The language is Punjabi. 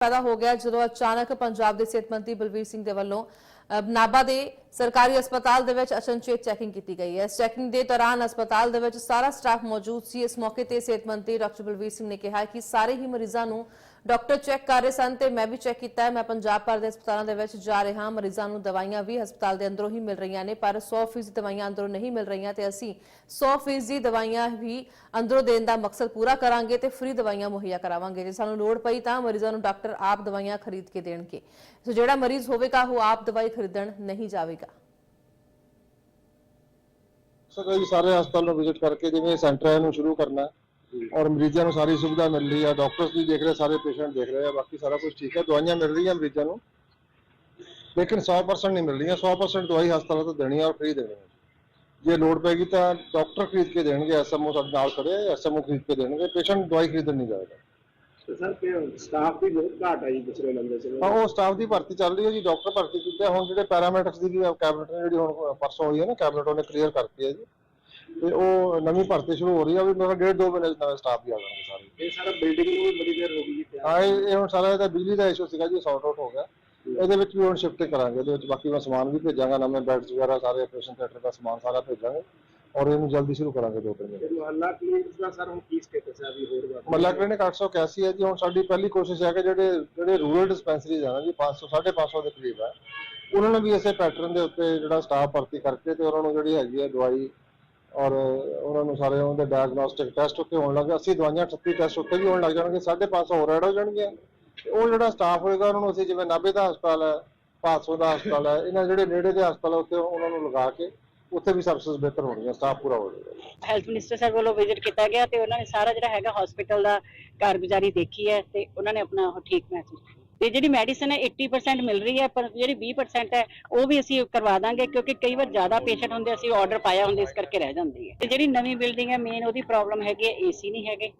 ਪੈਦਾ ਹੋ ਗਿਆ ਜਦੋਂ ਅਚਾਨਕ ਪੰਜਾਬ ਦੇ ਸਿਹਤ ਮੰਤਰੀ ਬਲਵੀਰ ਸਿੰਘ ਦੇ ਵੱਲੋਂ ਅ, ਨਾਭਾ ਦੇ ਸਰਕਾਰੀ ਹਸਪਤਾਲ ਦੇ ਵਿੱਚ ਅਚਨਚੇਤ ਚੈਕਿੰਗ ਕੀਤੀ ਗਈ ਹੈ। ਇਸ ਚੈਕਿੰਗ ਦੇ ਦੌਰਾਨ ਹਸਪਤਾਲ ਦੇ ਵਿੱਚ ਸਾਰਾ ਸਟਾਫ ਮੌਜੂਦ ਸੀ। ਇਸ ਮੌਕੇ ਤੇ ਸਿਹਤ ਮੰਤਰੀ ਡਾਕਟਰ ਬਲਵੀਰ ਸਿੰਘ ਨੇ ਕਿਹਾ ਕਿ ਸਾਰੇ ਹੀ ਮਰੀਜ਼ਾਂ ਨੂੰ ਡਾਕਟਰ ਚੈੱਕ ਕਰ ਰਹੇ ਸਨ ਤੇ ਮੈਂ ਵੀ ਚੈੱਕ ਕੀਤਾ ਹੈ। ਮੈਂ ਪੰਜਾਬ ਭਰ ਦੇ ਹਸਪਤਾਲਾਂ ਦੇ ਵਿੱਚ ਜਾ ਰਿਹਾ ਹਾਂ। ਮਰੀਜ਼ਾਂ ਨੂੰ ਦਵਾਈਆਂ ਵੀ ਹਸਪਤਾਲ ਦੇ ਅੰਦਰੋਂ ਹੀ ਮਿਲ ਰਹੀਆਂ ਨੇ ਪਰ 100% ਦਵਾਈਆਂ ਅੰਦਰੋਂ ਨਹੀਂ ਮਿਲ ਰਹੀਆਂ ਤੇ ਅਸੀਂ 100% ਦਵਾਈਆਂ ਵੀ ਅੰਦਰੋਂ ਦੇਣ ਦਾ ਮਕਸਦ ਪੂਰਾ ਕਰਾਂਗੇ ਤੇ ਫ੍ਰੀ ਦਵਾਈਆਂ ਮੁਹੱਈਆ ਕਰਾਵਾਂਗੇ। ਜੇ ਸਾਨੂੰ ਲੋੜ ਪਈ ਤਾਂ ਮਰੀਜ਼ਾਂ ਨੂੰ ਡਾਕਟਰ ਆਪ ਦਵਾਈਆਂ ਖਰੀਦ ਕੇ ਦੇਣਗੇ। ਸੋ ਜਿਹੜਾ ਮਰੀਜ਼ ਹੋਵੇਗਾ ਉਹ ਆਪ ਦਵਾਈ ਖਰੀਦਣ ਨਹੀਂ ਜਾਵੇਗਾ। ਸਰ ਅਸੀਂ ਸਾਰੇ ਹਸਪਤਾਲ ਨੂੰ ਵਿਜ਼ਿਟ ਕਰਕੇ ਜਿਵੇਂ ਸੈਂਟਰ ਹੈ ਇਹਨੂੰ ਸ਼ੁਰੂ ਕਰਨਾ ਔਰ ਮਰੀਜ਼ਾਂ ਨੂੰ ਸਾਰੀ ਸੁਵਿਧਾ ਮਿਲ ਰਹੀ ਹੈ ਡਾਕਟਰਸ ਵੀ ਦੇਖ ਰਹੇ ਸਾਰੇ ਪੇਸ਼ੈਂਟ ਦੇਖ ਰਹੇ ਆ ਬਾਕੀ ਸਾਰਾ ਕੁਝ ਠੀਕ ਹੈ ਦਵਾਈਆਂ ਮਿਲ ਰਹੀਆਂ ਮਰੀਜ਼ਾਂ ਨੂੰ। ਲੇਕਿਨ 100% ਨਹੀਂ ਮਿਲ ਰਹੀਆਂ 100% ਦਵਾਈ ਹਸਪਤਾਲਾਂ ਤੋਂ ਦੇਣੀ ਹੈ ਔਰ ਫ੍ਰੀ ਦੇਣੀ ਹੈ ਜੇ ਲੋੜ ਪੈਗੀ ਤਾਂ ਡਾਕਟਰ ਖਰੀਦ ਕੇ ਦੇਣਗੇ ਐਸਐਮਓ ਸਾਡੇ ਨਾਲ ਖੜੇ ਐਸਐਮਓ ਖਰੀਦ ਕੇ ਦੇਣਗੇ ਪੇਸ਼ੈਂਟ ਦਵਾਈ ਖਰੀਦਣ ਨਹੀਂ ਜਾਏਗਾ। ਤੇ ਸਰ ਕਿ ਸਟਾਫ ਦੀ ਬਹੁਤ ਘਾਟ ਆਈ ਪਿਛਲੇ ਲੰਬੇ ਸਮੇਂ ਹਾਂ ਉਹ ਸਟਾਫ ਦੀ ਭਰਤੀ ਚੱਲ ਰਹੀ ਹੈ ਜੀ ਡਾਕਟਰ ਭਰਤੀ ਕੀਤੇ ਆ। ਹੁਣ ਜਿਹੜੇ ਪੈਰਾਮੈਡਿਕਸ ਦੀ ਵੀ ਕੈਬਨਿਟ ਨੇ ਜਿਹੜੀ ਹੁਣ ਪਰਸੋਂ ਹੋਈ ਹੈ ਨਾ ਕੈਬਨਿਟ ਉਹਨੇ ਕਲੀਅਰ ਕਰਤੀ ਹੈ ਜੀ। ਤੇ ਉਹ ਨਵੀਂ ਭਰਤੀ ਸ਼ੁਰੂ ਹੋ ਰਹੀ ਹੈ ਵੀ ਮੇਰਾ ਡੇਢ ਦੋ ਮਹੀਨੇ 'ਚ ਨਵੇਂ ਸਟਾਫ ਵੀ ਆ ਜਾਣਗੇ ਸਾਰੇ। ਇਹ ਸਾਰਾ ਬਿਲਡਿੰਗ ਨੂੰ ਵੀ ਬੜੀ ਦੇਰ ਹੋ ਗਈ ਜੀ ਤਿਆਰ ਹਾਂ ਇਹ ਇਹ ਹੁਣ ਸਾਰਾ ਇਹਦਾ ਬਿਜਲੀ ਦਾ ਇਸ਼ੂ ਸੀਗਾ ਜੀ ਸੌਰਟ ਆਊਟ ਹੋ ਗਿਆ। ਇਹਦੇ ਵਿੱਚ ਵੀ ਹੁਣ ਸ਼ਿਫਟ ਕਰਾਂਗੇ ਇਹਦੇ ਵਿੱਚ ਬਾਕੀ ਮੈਂ ਸਮਾਨ ਵੀ ਭੇਜਾਂਗਾ ਨਵੇਂ ਬੈਡਸ ਵਗੈਰਾ ਸਾਰੇ ਆਪਰੇਸ਼ਨ ਥੀਏਟਰ ਦਾ ਸਮਾਨ ਸਾਰਾ ਭੇਜਾਂਗੇ। ਔਰ ਇਹਨੂੰ ਜਲਦੀ ਸ਼ੁਰੂ ਕਰਾਂਗੇ ਦੋ ਤਿੰਨ ਦਿਨ। ਤੇ ਮੁਹੱਲਾ ਕਲੀਨਿਕਸ ਦਾ ਸਰ ਹੁਣ ਕੀ ਸਟੇਟਸ ਹੈ? ਵੀ ਹੋਰ ਬਾਤ। ਮੱਲਾ ਕਲੀਨਿਕ 881 ਹੈ ਜੀ ਹੁਣ ਸਾਡੀ ਪਹਿਲੀ ਕੋਸ਼ਿਸ਼ ਹੈ ਕਿ ਜਿਹੜੇ ਜਿਹੜੇ ਰੂਰਲ ਡਿਸਪੈਂਸਰੀਜ਼ ਆ ਨਾ ਜੀ 500 550 ਦੇ ਕਰੀਬ ਹੈ। ਉਹਨਾਂ ਨੂੰ ਵੀ ਇਸੇ ਪੈਟਰਨ ਦੇ ਉੱਤੇ ਜਿਹੜਾ ਸਟਾਫ ਭਰਤੀ ਕਰਕੇ ਤੇ ਉਹਨਾਂ ਨੂੰ ਜਿਹੜੀ ਹੈਗੀ ਹੈ ਦਵਾਈ ਔਰ ਉਹਨਾਂ ਨੂੰ ਸਾਰੇ ਉਹਨਾਂ ਦੇ ਡਾਇਗਨੋਸਟਿਕ ਟੈਸਟ ਉੱਤੇ ਹੋਣ ਲੱਗੇ 80 ਦਵਾਈਆਂ 38 ਟੈਸਟ ਉੱਤੇ ਵੀ ਹੋਣ ਲੱਗ ਜਾਣਗੇ 550 ਹੋਰ ਐਡ ਹੋ ਜਾਣਗੇ ਤੇ ਉਹ ਜਿਹੜਾ ਸਟਾਫ ਹੋਏਗਾ ਉਹਨਾਂ ਨੂੰ ਅਸੀਂ ਜਿਵੇਂ ਨਾਭੇ ਦਾ ਹਸਪਤਾਲ ਹੈ 500 ਦਾ ਹਸਪਤਾਲ ਹੈ ਇਹਨਾਂ ਜਿਹੜੇ ਨੇੜੇ ਦੇ ਹਸਪਤਾਲ ਆ ਉੱਤੇ ਉਹਨਾਂ ਨੂੰ ਲਗਾ ਕੇ ਉੱਥੇ ਵੀ ਸਰਵਿਸਿਜ਼ ਬਿਹਤਰ ਹੋਣਗੀਆਂ ਸਟਾਫ ਪੂਰਾ ਹੋ ਹੈਲਥ ਮਿਨਿਸਟਰ ਸਾਹਿਬ ਵੱਲੋਂ ਵਿਜ਼ਿਟ ਕੀਤਾ ਗਿਆ ਤੇ ਉਹਨਾਂ ਨੇ ਸਾਰਾ ਜਿਹੜਾ ਹੈਗਾ ਹਸਪੀਟਲ ਦਾ ਕਾਰਗੁਜ਼ਾਰੀ ਦੇਖੀ ਹੈ ਤੇ ਉਹਨਾਂ ਨੇ ਆਪਣਾ ਉਹ ਠੀਕ ਮਹਿਸੂਸ ਕੀਤਾ। ਤੇ ਜਿਹੜੀ ਮੈਡੀਸਨ ਹੈ 80% ਮਿਲ ਰਹੀ ਹੈ, ਪਰ ਜਿਹੜੀ 20% ਹੈ, ਉਹ ਵੀ ਅਸੀਂ ਕਰਵਾ ਦਾਂਗੇ ਕਿਉਂਕਿ ਕਈ ਵਾਰ ਜ਼ਿਆਦਾ ਪੇਸ਼ੈਂਟ ਹੁੰਦੇ, ਅਸੀਂ ਆਰਡਰ ਪਾਇਆ ਹੁੰਦੇ, ਇਸ ਕਰਕੇ ਰਹਿ ਜਾਂਦੀ ਹੈ। ਤੇ ਜਿਹੜੀ ਨਵੀਂ ਬਿਲਡਿੰਗ ਹੈ ਮੇਨ ਉਹਦੀ ਪ੍ਰੋਬਲਮ ਹੈਗੀ ਹੈ ਏਸੀ ਨਹੀਂ ਹੈਗੇ।